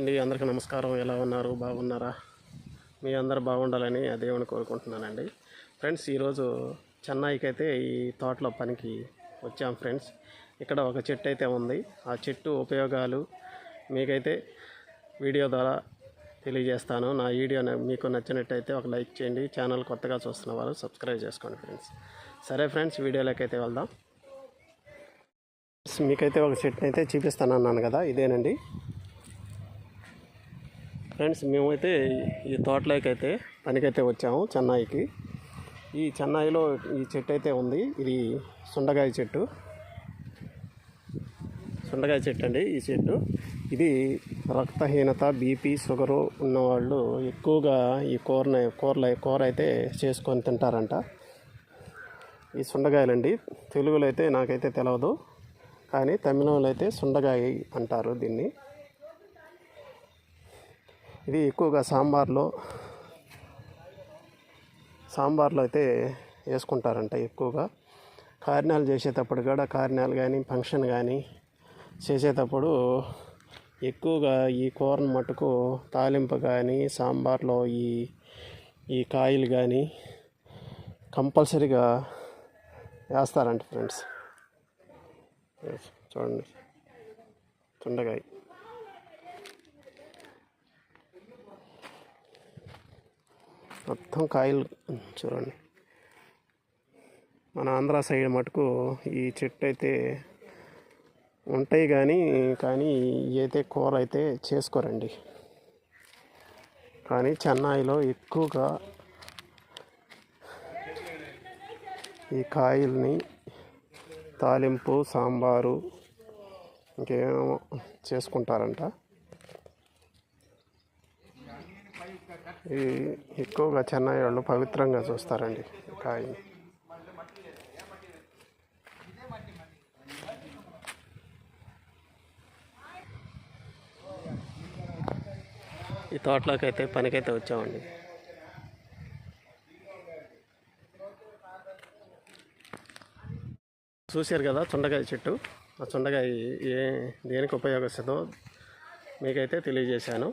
అండి అందరికీ నమస్కారం. ఎలా ఉన్నారు? బాగున్నారా? మీ అందరు బాగుండాలని ఆ దేవుని కోరుకుంటున్నానండి. ఫ్రెండ్స్ ఈరోజు చెన్నైకి అయితే ఈ తోటలో పనికి వచ్చాం ఫ్రెండ్స్. ఇక్కడ ఒక చెట్టు అయితే ఉంది. ఆ చెట్టు ఉపయోగాలు మీకైతే వీడియో ద్వారా తెలియజేస్తాను. నా వీడియో మీకు నచ్చినట్టయితే ఒక లైక్ చేయండి. ఛానల్ కొత్తగా చూస్తున్న వాళ్ళు సబ్స్క్రైబ్ చేసుకోండి ఫ్రెండ్స్. సరే ఫ్రెండ్స్ వీడియోలోకి అయితే వెళ్దాం మీకైతే ఒక చెట్టుని అయితే చూపిస్తాను అన్నాను కదా ఇదేనండి. ఫ్రెండ్స్ మేమైతే ఈ తోటలోకి అయితే పనికైతే వచ్చాము చెన్నైకి. ఈ చెన్నైలో ఈ చెట్టు అయితే ఉంది. ఇది సుండగాయ చెట్టు. సుండగాయ చెట్టు అండి ఈ చెట్టు. ఇది రక్తహీనత బీపీ షుగరు ఉన్నవాళ్ళు ఎక్కువగా ఈ కూరన కూరలు కూర అయితే చేసుకొని తింటారంట. ఈ సుండగాయలండి తెలుగులో అయితే నాకైతే తెలియదు కానీ తమిళంలో అయితే సుండగాయ అంటారు దీన్ని. ఇది ఎక్కువగా సాంబార్లో సాంబార్లో అయితే వేసుకుంటారంట ఎక్కువగా. కారణాలు చేసేటప్పుడు కూడా కారణాలు కానీ ఫంక్షన్ కానీ చేసేటప్పుడు ఎక్కువగా ఈ కూరను మటుకు తాలింపు కానీ సాంబార్లో ఈ ఈ కాయలు కానీ కంపల్సరీగా వేస్తారంట ఫ్రెండ్స్. చూడండి. చుండకాయ మొత్తం కాయలు చూడండి. మన ఆంధ్ర సైడ్ మటుకు ఈ చెట్టు అయితే ఉంటాయి కానీ కానీ ఏదైతే అయితే కూర అయితే చేసుకోరండి. కానీ చెన్నైలో ఎక్కువగా ఈ కాయల్ని తాలింపు సాంబారు ఇంకేమో చేసుకుంటారంట. ఈ ఎక్కువగా చెన్నై వాళ్ళు పవిత్రంగా చూస్తారండి కాయని ఈ తోటలోకి అయితే పనికైతే వచ్చామండి. చూశారు కదా చుండకాయ చెట్టు. ఆ చుండకాయ ఏ దేనికి ఉపయోగిస్తుందో మీకైతే తెలియజేశాను.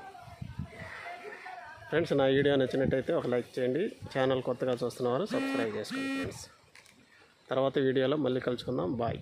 ఫ్రెండ్స్ నా వీడియో నచ్చినట్టయితే ఒక లైక్ చేయండి. ఛానల్ కొత్తగా చూస్తున్న వారు సబ్స్క్రైబ్ చేసుకోండి ఫ్రెండ్స్. తర్వాత వీడియోలో మళ్ళీ కలుసుకుందాం. బాయ్.